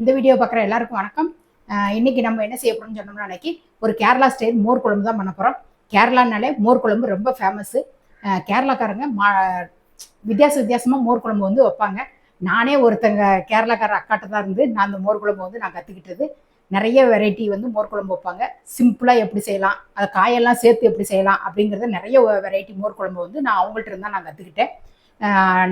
இந்த வீடியோ பார்க்குற எல்லாருக்கும் வணக்கம். இன்னைக்கு நம்ம என்ன செய்ய போகிறோம்னு சொன்னோம்னா அன்னைக்கு ஒரு கேரளா ஸ்டைல் மோர் குழம்பு தான் பண்ண போகிறோம் கேரளானாலே மோர் குழம்பு ரொம்ப ஃபேமஸ்ஸு கேரளாக்காரங்க மா வித்தியாச வித்தியாசமாக மோர் குழம்பு வந்து வைப்பாங்க. நானே ஒருத்தங்க கேரளாக்கார அக்காட்ட தான் இருந்து நான் அந்த மோர் குழம்பு வந்து நான் கற்றுக்கிட்டது நிறைய வெரைட்டி வந்து மோர் குழம்பு வைப்பாங்க. சிம்பிளாக எப்படி செய்யலாம் அதை காயெல்லாம் சேர்த்து எப்படி செய்யலாம் அப்படிங்கிறத நிறைய வெரைட்டி மோர் குழம்பு வந்து நான் அவங்கள்ட்ட இருந்தால் நான் கற்றுக்கிட்டேன்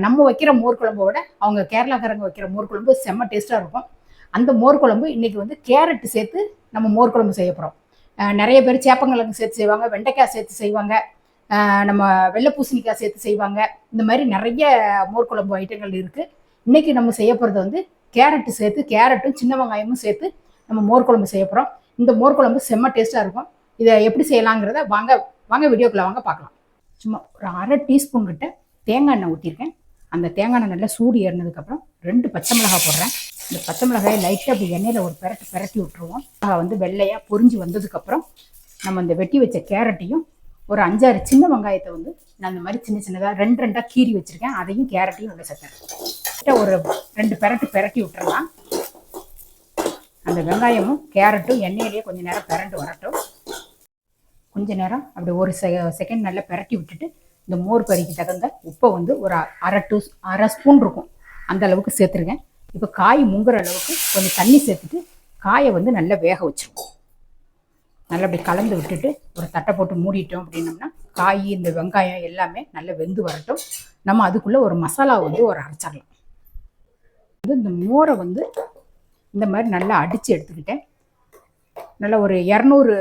நம்ம வைக்கிற மோர் குழம்போட அவங்க கேரளாக்காரங்க வைக்கிற மோர் குழம்பு செம்ம டேஸ்ட்டாக இருக்கும். அந்த மோர் குழம்பு இன்றைக்கி வந்து கேரட் சேர்த்து நம்ம மோர் குழம்பு செய்ய போகிறோம் நிறைய பேர் சேப்பங்கிழங்கு சேர்த்து செய்வாங்க வெண்டைக்காய் சேர்த்து செய்வாங்க நம்ம வெள்ளை பூசணிக்காய் சேர்த்து செய்வாங்க. இந்த மாதிரி நிறைய மோர் குழம்பு ஐட்டங்கள் இருக்குது இன்றைக்கி நம்ம செய்ய போகிறது வந்து கேரட் சேர்த்து கேரட்டும் சின்ன வெங்காயமும் சேர்த்து நம்ம மோர் குழம்பு செய்ய போகிறோம் இந்த மோர் குழம்பு செம்ம டேஸ்ட்டாக இருக்கும். இதை எப்படி செய்யலாங்கிறத வாங்க வாங்க வீடியோக்குள்ளே வாங்க பார்க்கலாம். சும்மா ஒரு அரை டீஸ்பூன் கிட்ட தேங்காய் எண்ணெய் ஊற்றிருக்கேன் அந்த தேங்காய் எண்ணெய் நல்லா சூடு ஏறினதுக்கப்புறம் ரெண்டு பச்சை மிளகாய் போடுறேன். இந்த பச்சை மிளகாயை லைட்டாக அப்படி எண்ணெயில் ஒரு பெரட்டு பெரட்டி விட்டுருவோம். மிளகாய் வந்து வெள்ளையாக பொறிஞ்சு வந்ததுக்கப்புறம் நம்ம இந்த வெட்டி வச்ச கேரட்டையும் ஒரு அஞ்சாறு சின்ன வெங்காயத்தை வந்து நான் இந்த மாதிரி சின்ன சின்னதாக ரெண்டு ரெண்டாக கீறி வச்சுருக்கேன். அதையும் கேரட்டையும் உள்ள சேர்த்துறேன். ஒரு ரெண்டு பெரட்டு பெரட்டி விட்டுறலாம். அந்த வெங்காயமும் கேரட்டும் எண்ணெயிலேயே கொஞ்சம் நேரம் பெரண்டு வரட்டும். கொஞ்ச நேரம் அப்படி ஒரு செ செகண்ட் நல்லா பெரட்டி விட்டுட்டு இந்த மோர் கறிக்கு தகுந்த உப்பை வந்து ஒரு அரை டூ அரை ஸ்பூன் இருக்கும். அந்த அளவுக்கு சேர்த்துருக்கேன். இப்போ காய் முங்குற அளவுக்கு கொஞ்சம் தண்ணி சேர்த்துட்டு காயை வந்து நல்லா வேக வச்சிருக்கோம் நல்லா அப்படி கலந்து விட்டுட்டு ஒரு தட்டை போட்டு மூடிட்டோம் அப்படின்னோம்னா காய் இந்த வெங்காயம் எல்லாமே நல்லா வெந்து வரட்டும். நம்ம அதுக்குள்ளே ஒரு மசாலா வந்து ஒரு அரைச்சிடலாம். வந்து இந்த மோரை வந்து இந்த மாதிரி நல்லா அடித்து எடுத்துக்கிட்டேன். நல்லா ஒரு இரநூறு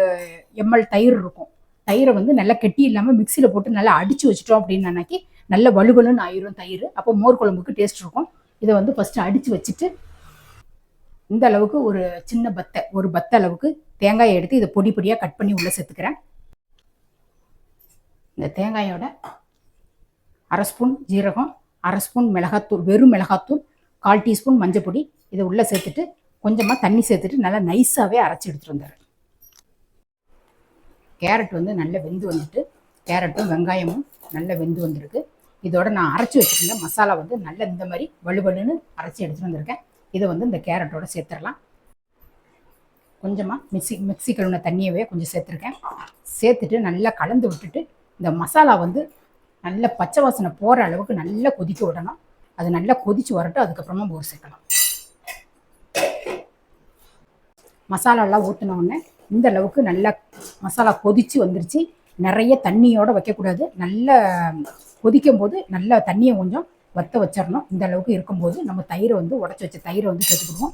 எம்எல் தயிர் இருக்கும். தயிரை வந்து நல்லா கெட்டி இல்லாமல் மிக்சியில் போட்டு நல்லா அடித்து வச்சிட்டோம் அப்படின்னு அன்னைக்கு நல்ல வலுவலுன்னு ஆயிரும் தயிர். அப்போ மோர் குழம்புக்கு டேஸ்ட் இருக்கும். இதை வந்து ஃபஸ்ட்டு அடித்து வச்சுட்டு இந்த அளவுக்கு ஒரு சின்ன பத்தை ஒரு பத்த அளவுக்கு தேங்காயை எடுத்து இதை பொடி பொடியாக கட் பண்ணி உள்ளே சேர்த்துக்கிறேன். இந்த தேங்காயோட அரை ஸ்பூன் ஜீரகம் அரை ஸ்பூன் மிளகாத்தூள் வெறும் மிளகாத்தூள் கால் டீஸ்பூன் மஞ்சள் பொடி இதை உள்ளே சேர்த்துட்டு கொஞ்சமாக தண்ணி சேர்த்துட்டு நல்லா நைஸாகவே அரைச்சி எடுத்துகிட்டு வந்துடுறேன். கேரட் வந்து நல்லா வெந்து வந்துட்டு கேரட்டும் வெங்காயமும் நல்லா வெந்து வந்திருக்கு. இதோட நான் அரைச்சி வச்சுருந்த மசாலா வந்து நல்ல இந்த மாதிரி வலுவலுன்னு அரைச்சி எடுத்துட்டு வந்திருக்கேன். இதை வந்து இந்த கேரட்டோட சேர்த்துடலாம். கொஞ்சமாக மிக்சி மிக்சி கழுவின தண்ணியவே கொஞ்சம் சேர்த்துருக்கேன். சேர்த்துட்டு நல்லா கலந்து விட்டுட்டு இந்த மசாலா வந்து நல்ல பச்சை வாசனை போகிற அளவுக்கு நல்லா கொதிக்க விடணும். அது நல்லா கொதிச்சு வரட்டும் அதுக்கப்புறமா மோர் சேர்க்கலாம். மசாலாலாம் ஊற்றினோடனே இந்த அளவுக்கு நல்லா மசாலா கொதிச்சு வந்துருச்சு. நிறைய தண்ணியோடு வைக்கக்கூடாது. நல்ல கொதிக்கும் போது நல்லா தண்ணியை கொஞ்சம் வத்த வச்சிடணும் இந்த அளவுக்கு இருக்கும்போது நம்ம தயிரை வந்து உடச்சி வச்ச தயிரை வந்து சேர்த்துக்கிடுவோம்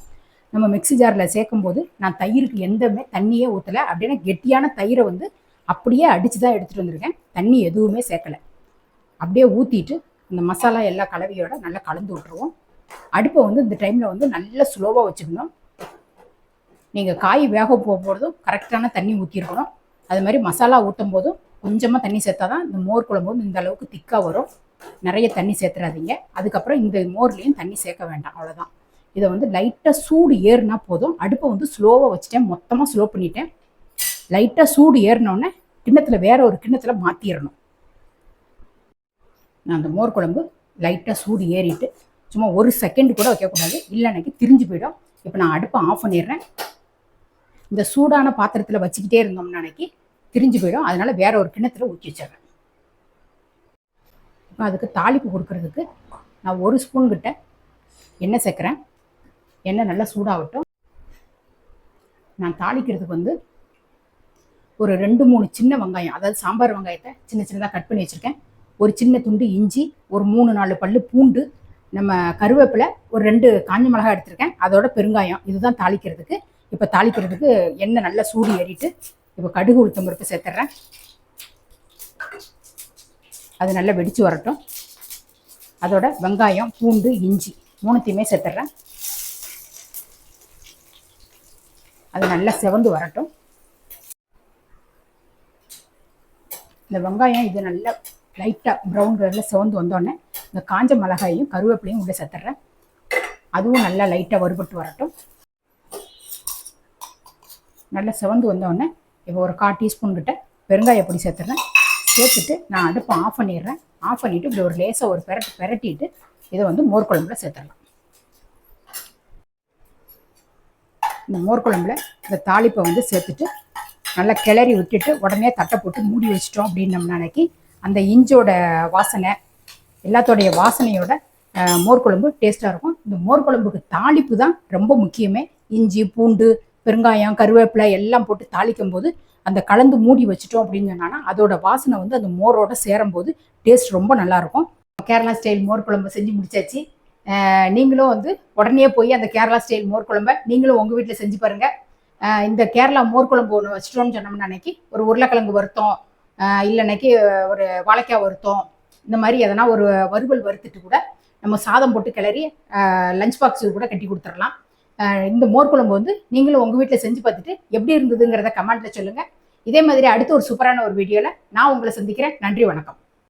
நம்ம மிக்ஸி ஜாரில் சேர்க்கும்போது நான் தயிருக்கு எந்தமே தண்ணியே ஊற்றலை அப்படின்னா கெட்டியான தயிரை வந்து அப்படியே அடித்து தான் எடுத்துகிட்டு வந்திருக்கேன். தண்ணி எதுவுமே சேர்க்கலை. அப்படியே ஊற்றிட்டு இந்த மசாலா எல்லா கலவையோட நல்லா கலந்து விட்டுருவோம். அடுப்பை வந்து இந்த டைமில் வந்து நல்லா ஸ்லோவாக வச்சுக்கணும் நீங்கள் காய் வேக போக போகிறதும் கரெக்டான தண்ணி ஊற்றிருக்கணும் அது மாதிரி மசாலா ஊற்றும் போதும் கொஞ்சமாக தண்ணி சேர்த்தா தான் இந்த மோர் குழம்பு வந்து இந்த அளவுக்கு திக்காக வரும். நிறைய தண்ணி சேர்த்துறாதீங்க. அதுக்கப்புறம் இந்த மோர்லேயும் தண்ணி சேர்க்க வேண்டாம். அவ்வளோதான் இதை வந்து லைட்டாக சூடு ஏறுனா போதும். அடுப்பை வந்து ஸ்லோவாக வச்சுட்டேன். மொத்தமாக ஸ்லோ பண்ணிட்டேன். லைட்டாக சூடு ஏறினோடனே கிண்ணத்தில் வேற ஒரு கிண்ணத்தில் மாற்றிடணும் நான் அந்த மோர் குழம்பு லைட்டாக சூடு ஏறிட்டு சும்மா ஒரு செகண்ட் கூட வைக்கக்கூடாது. இல்லைனாக்கி திரிஞ்சு போயிடும். இப்போ நான் அடுப்பை ஆஃப் பண்ணிடுறேன். இந்த சூடான பாத்திரத்தில் வச்சுக்கிட்டே இருந்தோம்னா அன்னைக்கு திரிஞ்சு போயிடும். அதனால வேற ஒரு கிண்ணத்தில் ஊற்றி வச்சிடுறேன். இப்போ அதுக்கு தாளிப்பு கொடுக்கறதுக்கு நான் ஒரு ஸ்பூன் கிட்ட எண்ணெய் சேர்க்குறேன். எண்ணெய் நல்லா சூடாகட்டும். நான் தாளிக்கிறதுக்கு வந்து ஒரு ரெண்டு மூணு சின்ன வெங்காயம் அதாவது சாம்பார் வெங்காயத்தை சின்ன சின்னதாக கட் பண்ணி வச்சுருக்கேன். ஒரு சின்ன துண்டு இஞ்சி ஒரு மூணு நாலு பல்லு பூண்டு நம்ம கருவேப்பிலை ஒரு ரெண்டு காஞ்ச மிளகாய் எடுத்திருக்கேன். அதோட பெருங்காயம் இதுதான் தாளிக்கிறதுக்கு. இப்போ தாளிக்கிறதுக்கு எண்ணெய் நல்லா சூடு ஏறிட்டு இப்போ கடுகு உளுத்தம் பருப்பு சேர்த்துட்றேன் அது நல்லா வெடித்து வரட்டும். அதோட வெங்காயம் பூண்டு இஞ்சி மூணுத்தையுமே சேர்த்துட்றேன் அது நல்லா செவந்து வரட்டும். இந்த வெங்காயம் இது நல்லா லைட்டாக ப்ரௌன் கலரில் செவந்து வந்தோடனே இந்த காஞ்ச மிளகாயையும் கருவேப்பிலையும் உள்ளே சேர்த்துட்றேன் அதுவும் நல்லா லைட்டாக வறுபட்டு வரட்டும். நல்லா செவந்து வந்தோடனே இப்போ ஒரு கால் டீஸ்பூன் கிட்ட பெருங்காய பொடி சேர்த்துறேன். சேர்த்துட்டு நான் அடுப்பை ஆஃப் பண்ணிடுறேன். ஆஃப் பண்ணிவிட்டு இப்படி ஒரு லேசாக ஒரு பெரட்டு பெரட்டிட்டு இதை வந்து மோர் குழம்புல சேர்த்துடலாம். இந்த மோர் குழம்புல இந்த தாளிப்பை வந்து சேர்த்துட்டு நல்லா கிளறி விட்டுட்டு உடனே தட்டை போட்டு மூடி வச்சிட்டோம் அப்படின்னம்னா அன்னைக்கு அந்த இஞ்சோட வாசனை எல்லாத்தோடைய வாசனையோட மோர் குழம்பு டேஸ்ட்டாக இருக்கும். இந்த மோர் குழம்புக்கு தாளிப்பு தான் ரொம்ப முக்கியமே. இஞ்சி பூண்டு பெருங்காயம் கருவேப்பிலை எல்லாம் போட்டு தாளிக்கும் போது அந்த கலந்து மூடி வச்சிட்டோம் அப்படின்னு சொன்னான்னா அதோட வாசனை வந்து அந்த மோரோட சேரும்போது டேஸ்ட் ரொம்ப நல்லாயிருக்கும். கேரளா ஸ்டைல் மோர் குழம்பு செஞ்சு முடிச்சாச்சு. நீங்களும் வந்து உடனே போய் அந்த கேரளா ஸ்டைல் மோர் குழம்பை நீங்களும் உங்கள் வீட்டில் செஞ்சு பாருங்கள் இந்த கேரளா மோர் குழம்பு ஒன்று வச்சிட்டோம்னு சொன்னோம்னா அன்னைக்கு ஒரு உருளைக்கிழங்கு வருத்தம் இல்லைனாக்கி ஒரு வாழைக்காய் வருத்தம் இந்த மாதிரி எதனா ஒரு வறுவல் வறுத்துட்டு கூட நம்ம சாதம் போட்டு கிளறி லஞ்ச் பாக்ஸுக்கு கூட கட்டி கொடுத்துடலாம். இந்த மோர் குழம்பு வந்து நீங்களும் உங்கள் வீட்டில் செஞ்சு பார்த்துட்டு எப்படி இருந்ததுங்கிறத கமெண்ட்டில் சொல்லுங்கள் இதே மாதிரி அடுத்த ஒரு சூப்பரான ஒரு வீடியோவில் நான் உங்களை சந்திக்கிறேன். நன்றி வணக்கம்.